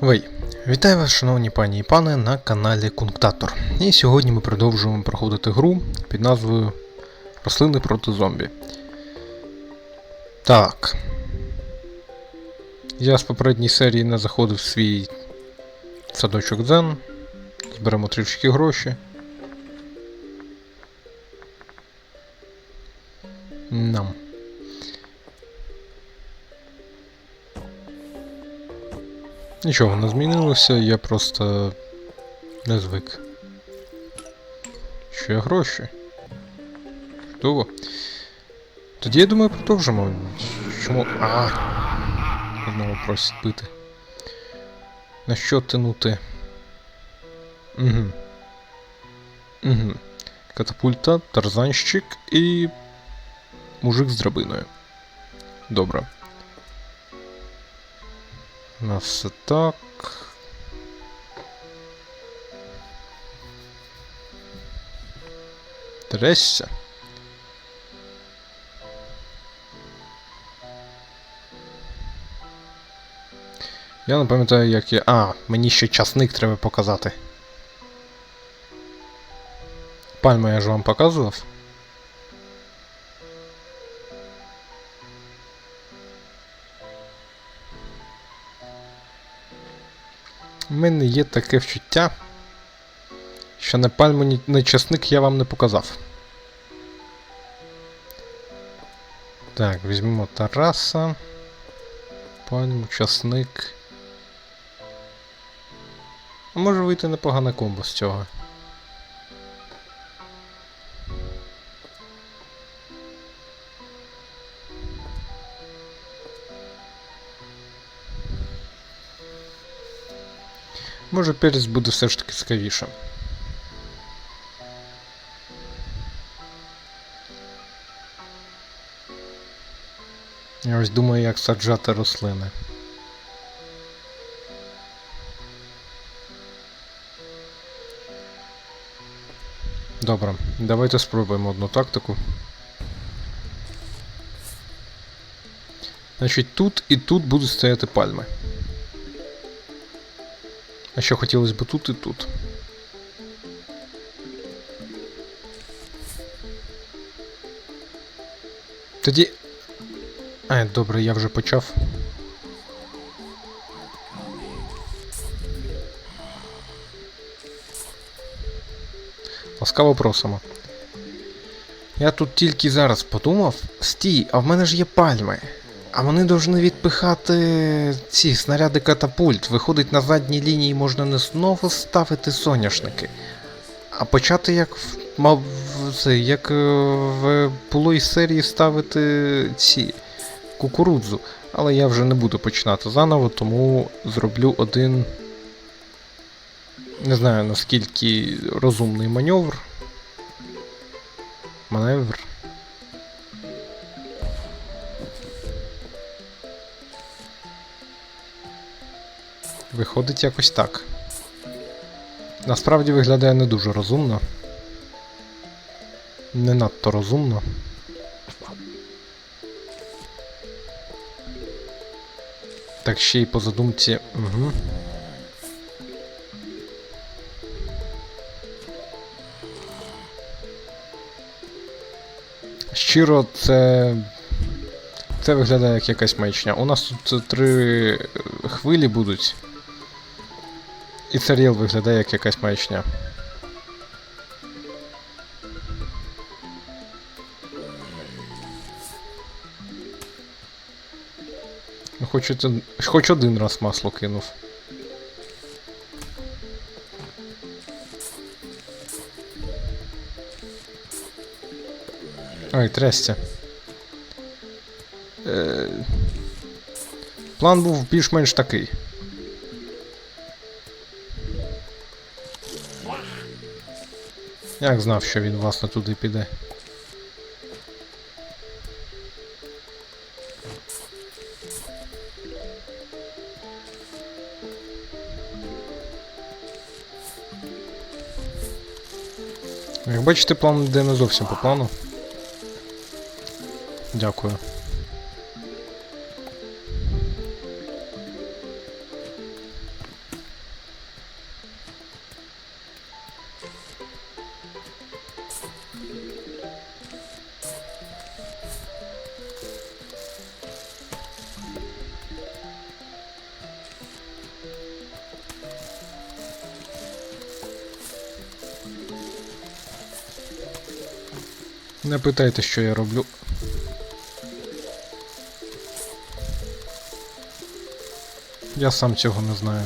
Вей, вітаю вас, шановні пані і пани, на каналі Кунктатор. І сьогодні ми продовжуємо проходити гру під назвою Рослини проти зомбі. Так. Я з попередньої серії не заходив в свій садочок Дзен. Зберемо трішки гроші. Нічого не змінилося, я просто не звик. Ще гроші. Чудово. Тоді я думаю продовжимо. Чому. А. Знову просить бити. На що тянути? Угу. Угу. Катапульта, тарзанщик і. Мужик з драбиною. Добре. У нас все так. Тресся. Я не пам'ятаю, як я. А, мені ще часник треба показати. Пальму я ж вам показував. У мене є таке вчуття, що на пальму не часник я вам не показав. Так, візьмемо Тараса. Пальму, часник. Може вийти непогане комбо з цього. Може перець буде все ж таки цікавіше. Я ось думаю, як саджати рослини. Добре, давайте спробуємо одну тактику. Значить, тут і тут будуть стояти пальми. А що хотілося б тут і тут. Тоді. А, добре, я вже почав. Ласкаво просимо. Я тут тільки зараз подумав. Стій, а в мене ж є пальми. А вони повинні відпихати ці снаряди катапульт. Виходить, на задній лінії можна не знову ставити соняшники, а почати як мав, як е, в булої серії ставити ці кукурудзу. Але я вже не буду починати заново, тому зроблю один. Не знаю наскільки розумний маневр. Маневр. Виходить якось так. Насправді виглядає не дуже розумно. Не надто розумно. Так ще й по задумці. Угу. Щиро, це. Це виглядає як якась маячня. У нас тут три хвилі будуть. І це ріл виглядає як якась маячня. Хоч, один, хоч один раз масло кинув. Ой, трясся. Е... План був більш-менш такий. Як знав, що він власне туди піде. Як бачите, план йде не зовсім по плану. Дякую. Не питайте, що я роблю. Я сам цього не знаю.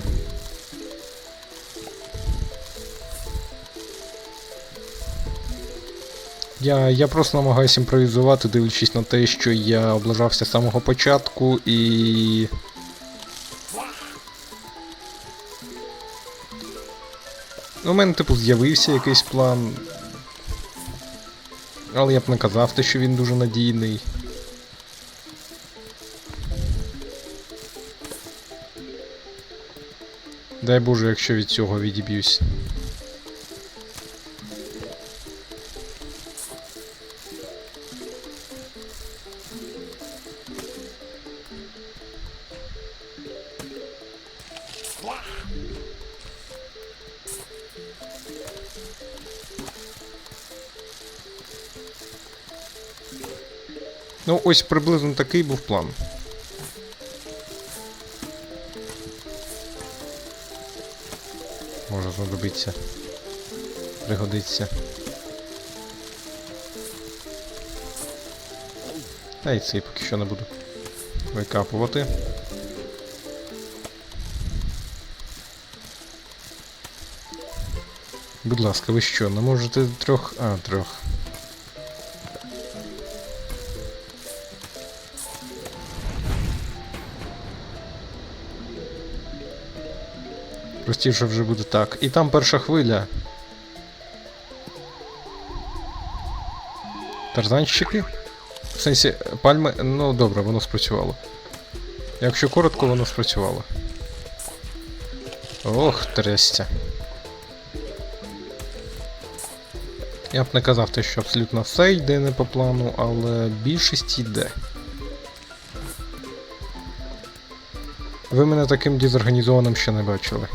Я, я просто намагаюся імпровізувати, дивлячись на те, що я облажався з самого початку і. Ну, У мене, типу, з'явився якийсь план. Але я б не казав те, що він дуже надійний. Дай Боже, якщо від цього відіб'юсь. Ну, ось приблизно такий був план. Може знадобиться. Пригодиться. Та й цей поки що не буду викапувати. Будь ласка, ви що, не можете трьох. А, трьох. Простіше вже буде так. І там перша хвиля. Тарзанщики? В сенсі, пальми. Ну добре, воно спрацювало. Якщо коротко, воно спрацювало. Ох, трястя. Я б не казав те, що абсолютно все йде не по плану, але більшість йде. Ви мене таким дезорганізованим ще не бачили.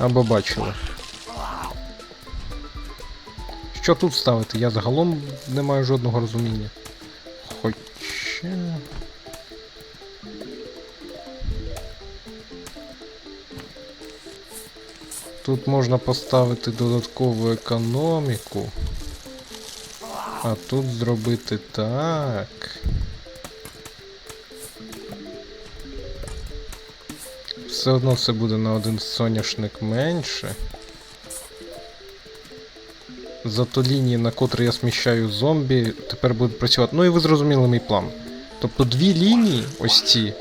Або бачили. Що тут ставити? Я загалом не маю жодного розуміння. Хоча. Тут можна поставити додаткову економіку. А тут зробити так. Все одно це буде на один соняшник менше. Зато лінії, на котрі я сміщаю зомбі, тепер будуть працювати. Ну і ви зрозуміли мій план. Тобто дві лінії, ось ці,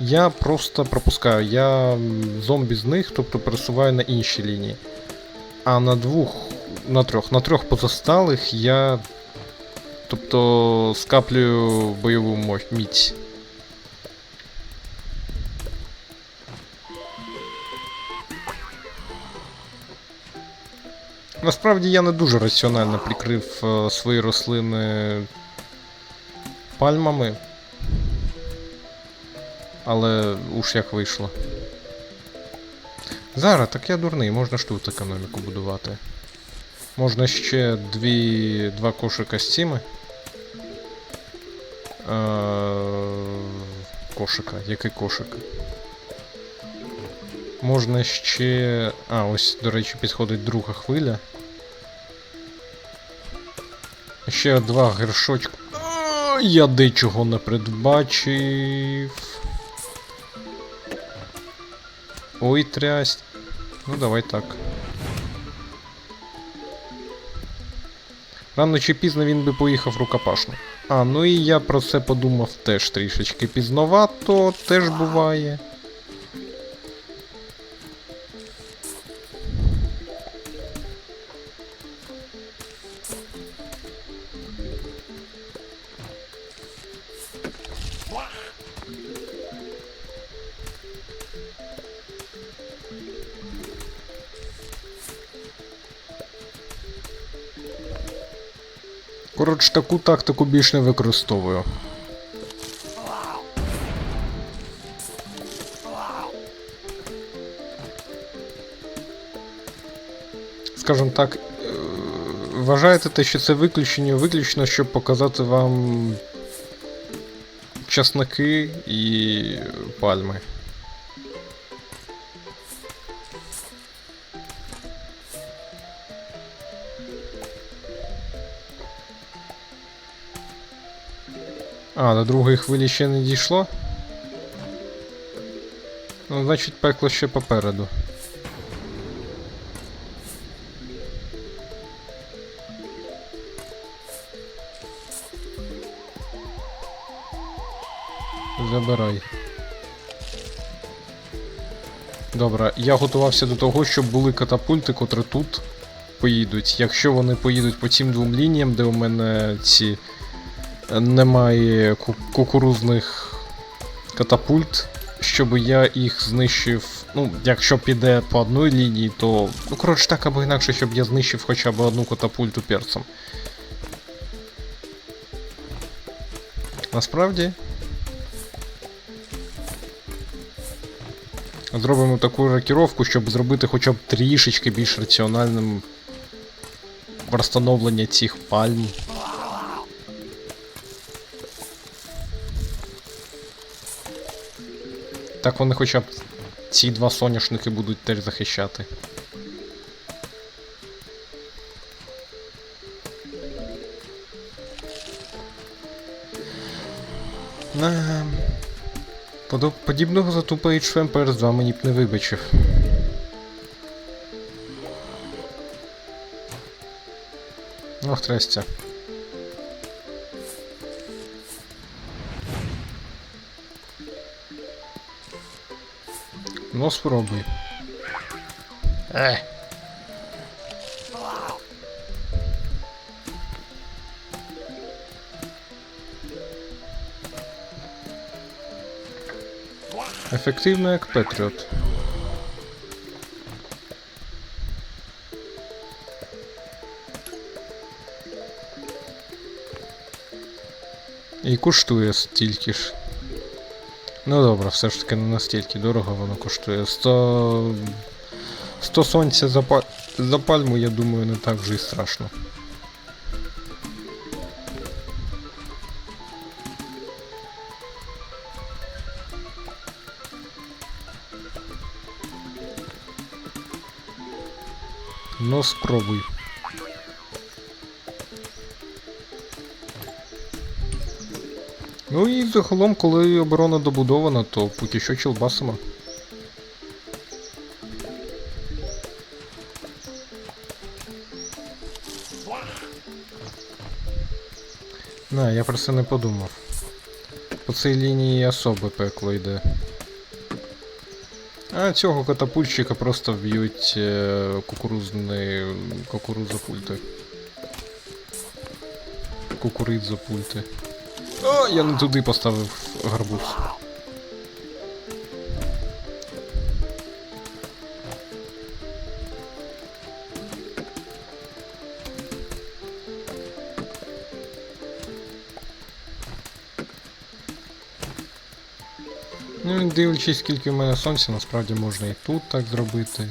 я просто пропускаю. Я зомбі з них, тобто пересуваю на інші лінії. А на двох, на трьох, на трьох позасталих я. Тобто скаплюю бойову міць. Насправді я не дуже раціонально прикрив е, свої рослини пальмами. Але уж як вийшло. Зараз, так я дурний, можна ж тут економіку будувати. Можна ще дві, два кошика з цими. Е, кошика, який кошик? Можна ще. А, ось, до речі, підходить друга хвиля. Ще два гершочки. А, Я дечого не передбачив. Ой, трясть. Ну, давай так. Рано чи пізно він би поїхав рукопашно. А, ну і я про це подумав теж трішечки пізновато, теж буває. Коротше, таку тактику більш не використовую. Скажем так, е, вважаєте те, що це виключення виключно, щоб показати вам часники і пальми. А, до другої хвилі ще не дійшло? Ну, значить, пекло ще попереду. Забирай. Добре, я готувався до того, щоб були катапульти, котрі тут поїдуть. Якщо вони поїдуть по цим двом лініям, де у мене ці немає ку- кукурузних катапульт, щоб я їх знищив. Ну, якщо піде по одній лінії, то. Ну, коротше, так або інакше, щоб я знищив хоча б одну катапульту перцем. Насправді. Зробимо таку рокіровку, щоб зробити хоча б трішечки більш раціональним розстановлення цих пальм. Так вони хоча б ці два соняшники будуть теж захищати. Ем, Подібного затупа HFM перед 2 мені б не вибачив. Ох, трестя. Ну, спробуй. Е. Ефективно як Петріот. І коштує стільки ж. Ну добре, все ж таки не настільки дорого воно коштує. 100... 100 сонця за, па... за пальму, я думаю, не так вже і страшно. Ну спробуй. Ну і загалом, коли оборона добудована, то поки що чилбасимо. На, я про це не подумав. По цій лінії особе пекло йде. А цього катапульщика просто вб'ють е, кукурузний кукурузопульти. Кукуридзопульти. О, я не туди поставив гарбуз. Ну, дивлячись, скільки в мене сонця, насправді можна і тут так зробити.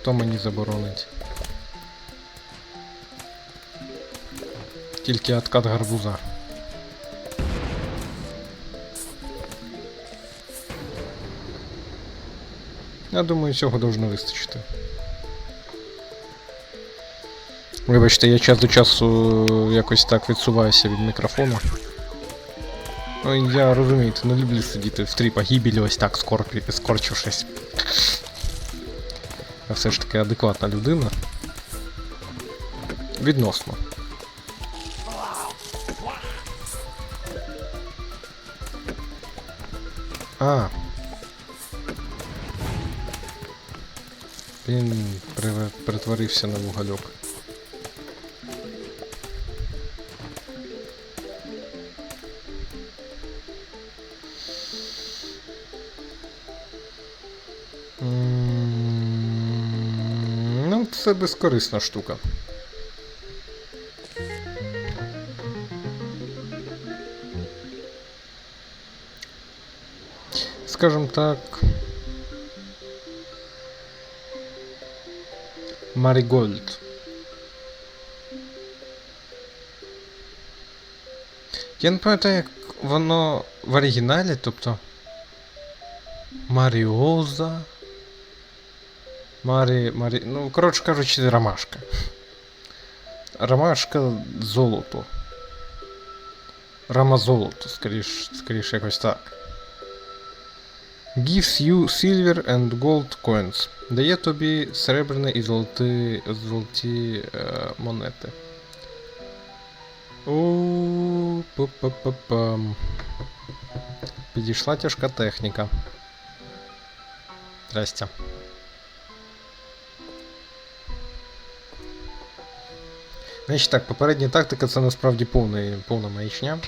Хто мені заборонить? Тільки откат гарбуза. Я думаю, цього должно вистачити. Вибачте, я час до часу якось так відсуваюся від мікрофону. Ну, я розумієте, не люблю сидіти в трі погибелі ось так скорпі, скорчившись. Я все ж таки адекватна людина. Відносно. А. Він пере- перетворився на вугольок. Ну, це безкорисна штука. Скажем так. Марігольд. Я не пам'ятаю, як воно в оригіналі, тобто. Маріоза. Марі. Марі. Ну, коротше кажучи, ромашка. Ромашка золото. Рама золото, скоріш, скоріш якось так. Gives you silver and gold coins. Дає тобі серебряні і золоті, золоті е, монети. О, па-па-па-пам. Підійшла тяжка техніка. Здрастя. Значить так, попередня тактика це насправді повна, повна маячня.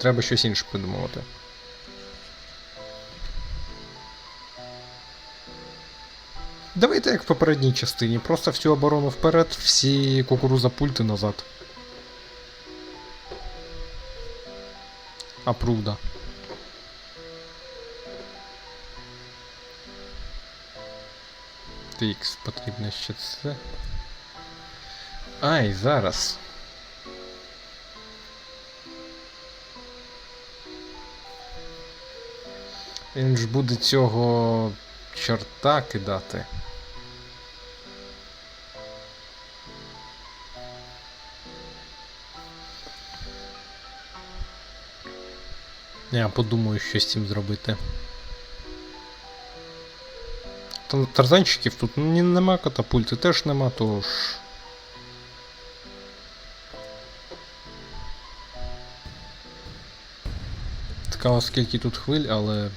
Треба щось інше придумувати. Давайте як в попередній частині. Просто всю оборону вперед, всі кукуруза пульти назад. Апруда. Тикс, потрібно ще це. Ай, зараз. Він ж буде цього чорта кидати. Я подумаю, що з цим зробити. Та- Тарзанчиків тут ні, нема катапульти, теж нема, тож. Цікаво, скільки тут хвиль, але.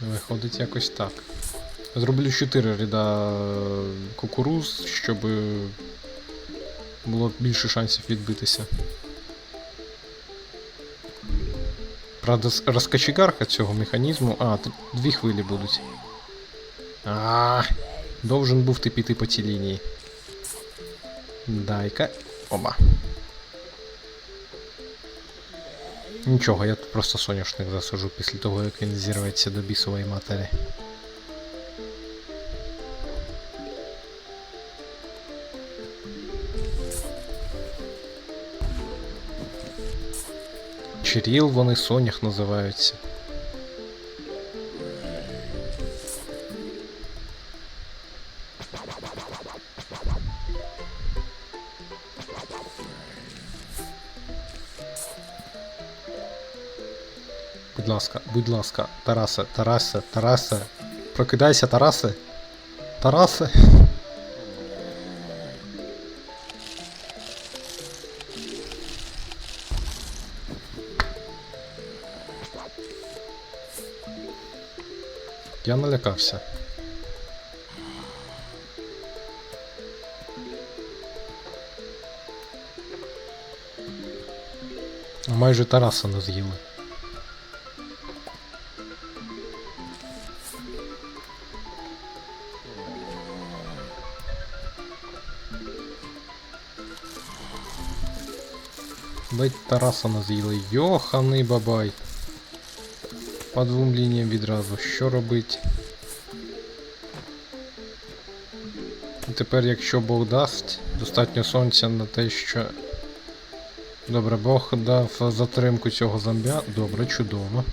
Виходить якось так. Зроблю 4 ряда кукуруз, щоб було більше шансів відбитися. Правда, розкочегарка цього механізму. А, тут дві хвилі будуть. А, должен був ти піти по цій лінії. Дай-ка. Оба. Нічого, я тут просто соняшник засажу після того, як він зірветься до бісової матері. Чиріл вони сонях називаються. Будь ласка, будь ласка, Тарасе, Тарасе, Тарасе. Прокидайся, Тарасе. Тарасе. Я налякався. Майже Тараса не з'їли. Ледь Тараса не з'їли. Йоханий бабай. По двом лініям відразу. Що робить? І тепер, якщо Бог дасть, достатньо сонця на те, що. Добре, Бог дав затримку цього зомбя. Добре, чудово.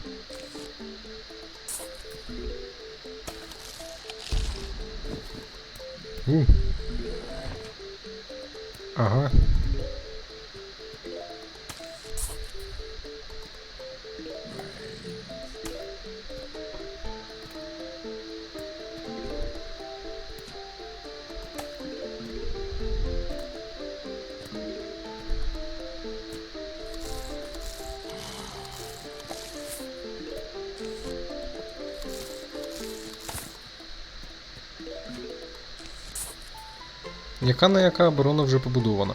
Яка на яка оборона вже побудована.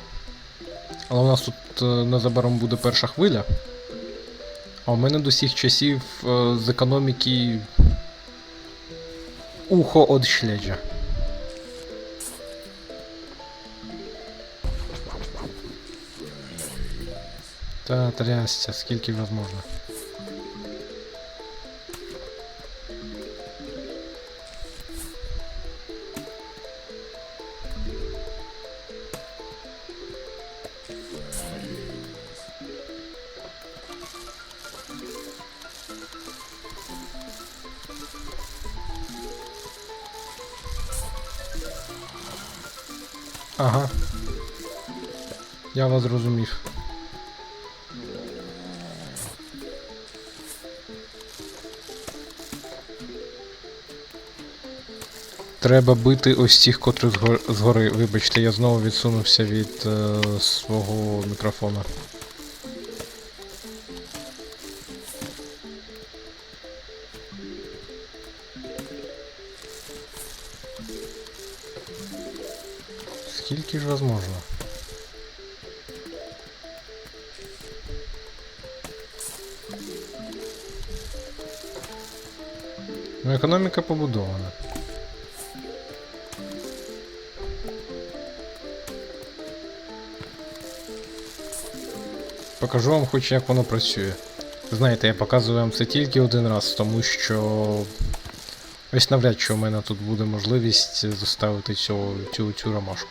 Але у нас тут е, незабаром буде перша хвиля. А у мене до сих часів е, з економіки ухо од шледжа. Та трясся, скільки возможно. Ага. Я вас зрозумів. Треба бити ось тих, згор- згори. Вибачте, я знову відсунувся від е, свого мікрофона. Ж вас? Ну, економіка побудована. Покажу вам хоч як воно працює. Знаєте, я показую вам це тільки один раз, тому що ось навряд чи у мене тут буде можливість заставити цю, цю, цю ромашку.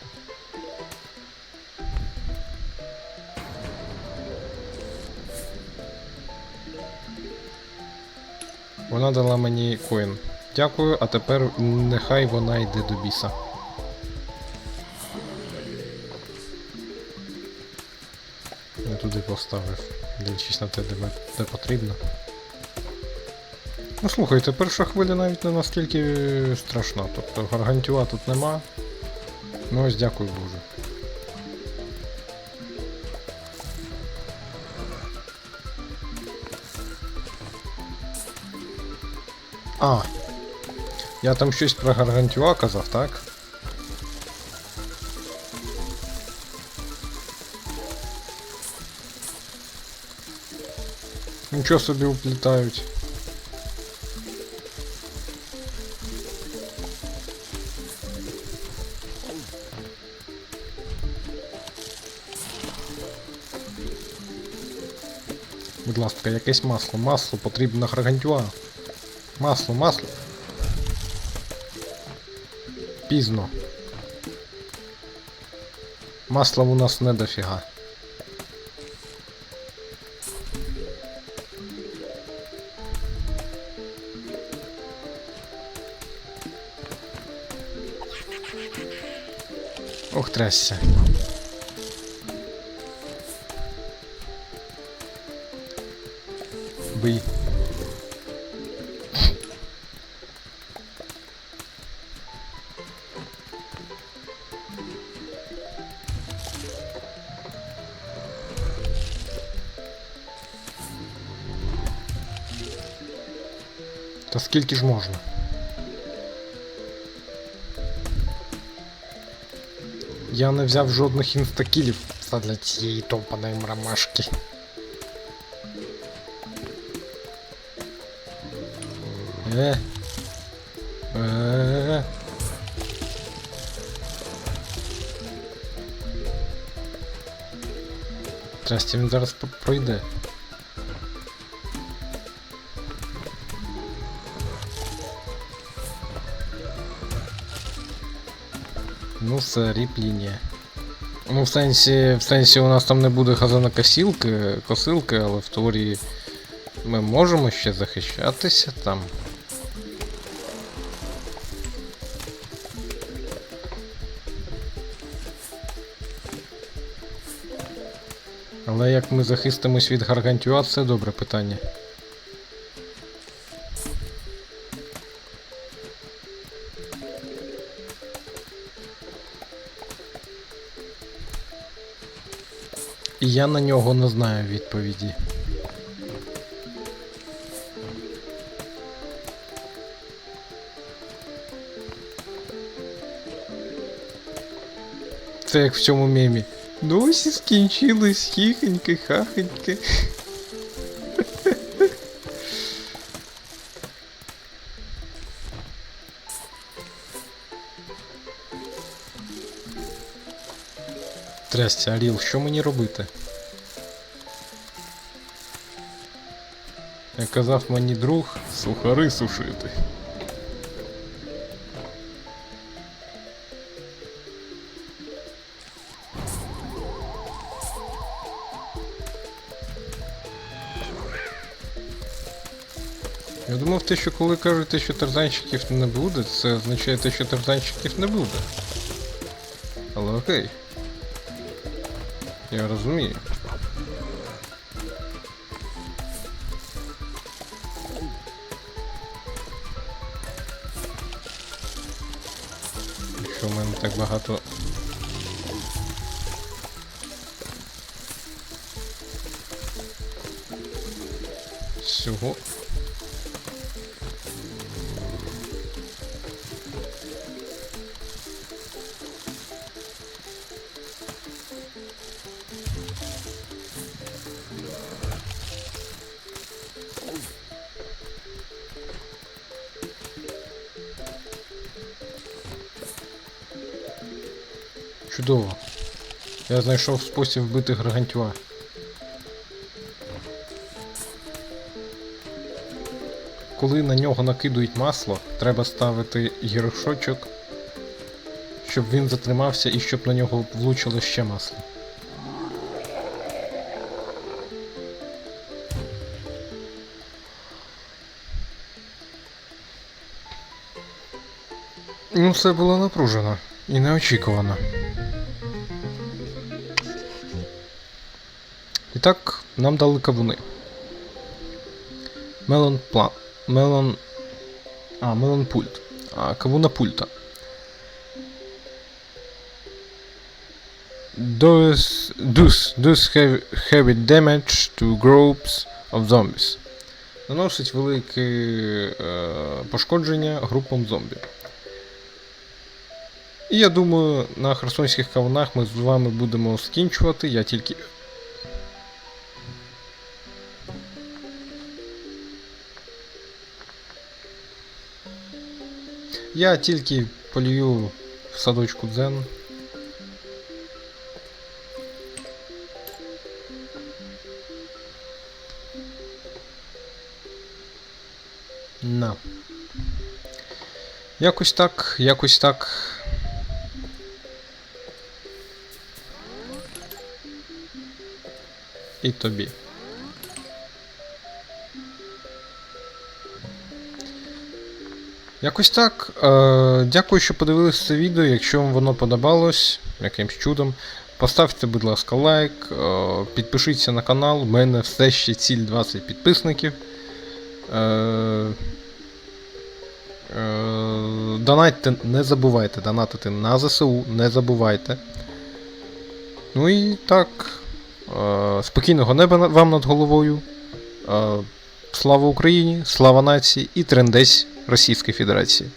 Вона дала мені коін. Дякую, а тепер нехай вона йде до біса. Не туди поставив, дивлячись на те, де, де потрібно. Ну слухайте, перша хвиля навіть не наскільки страшна. Тобто гаргантюа тут нема. Ну ось дякую Боже. А. Я там щось про гаргантюа казав, так? Нічого собі уплітають. Будь ласка, якесь масло. Масло потрібно гаргантюа. Масло, масло. Пізно. Масла у нас не дофіга. Ох, трясся. Бий. Скільки ж можна? Я не взяв жодних інстакілів задля цієї топаної мрамашки. Е. Е. Здрасте, він зараз пройде. Ну, все, ріп лінія. Ну, в сенсі, в сенсі у нас там не буде газонокосілки, косилки, але в теорії ми можемо ще захищатися там. Але як ми захистимось від гаргантюа, це добре питання. Я на нього не знаю відповіді. Це як в цьому мемі. Досі скінчились хіхеньки, хахоньки. Трясся, Аріл, що мені робити? Як казав мені друг, сухари сушити. Я думав, те, що коли кажете, що тарзанчиків не буде, це означає те, що тарзанчиків не буде. Але окей. Я розумію. Якщо в мене так багато. Всього. Я знайшов спосіб вбити гаргантюа. Коли на нього накидують масло, треба ставити гіршочок, щоб він затримався і щоб на нього влучило ще масло. Ну, це було напружено і неочікувано. Так, нам дали кавуни. Мелон пла... Мелон. А, мелон пульт. А, кавуна пульта. Does, does, does have heavy damage to groups of zombies. Наносить велике е, пошкодження групам зомбі. І я думаю, на херсонських кавунах ми з вами будемо скінчувати. Я тільки. Я тільки полюю в садочку дзен. На. Якось так, якось так. І тобі. Якось так. Е, дякую, що подивилися це відео. Якщо вам воно подобалось якимсь чудом, поставте, будь ласка, лайк, е, підпишіться на канал. У мене все ще ціль 20 підписників. Е, донатьте, не забувайте, донатити на ЗСУ, не забувайте. Ну і так. Спокійного неба вам над головою. Слава Україні, слава нації і трендець Російської Федерації.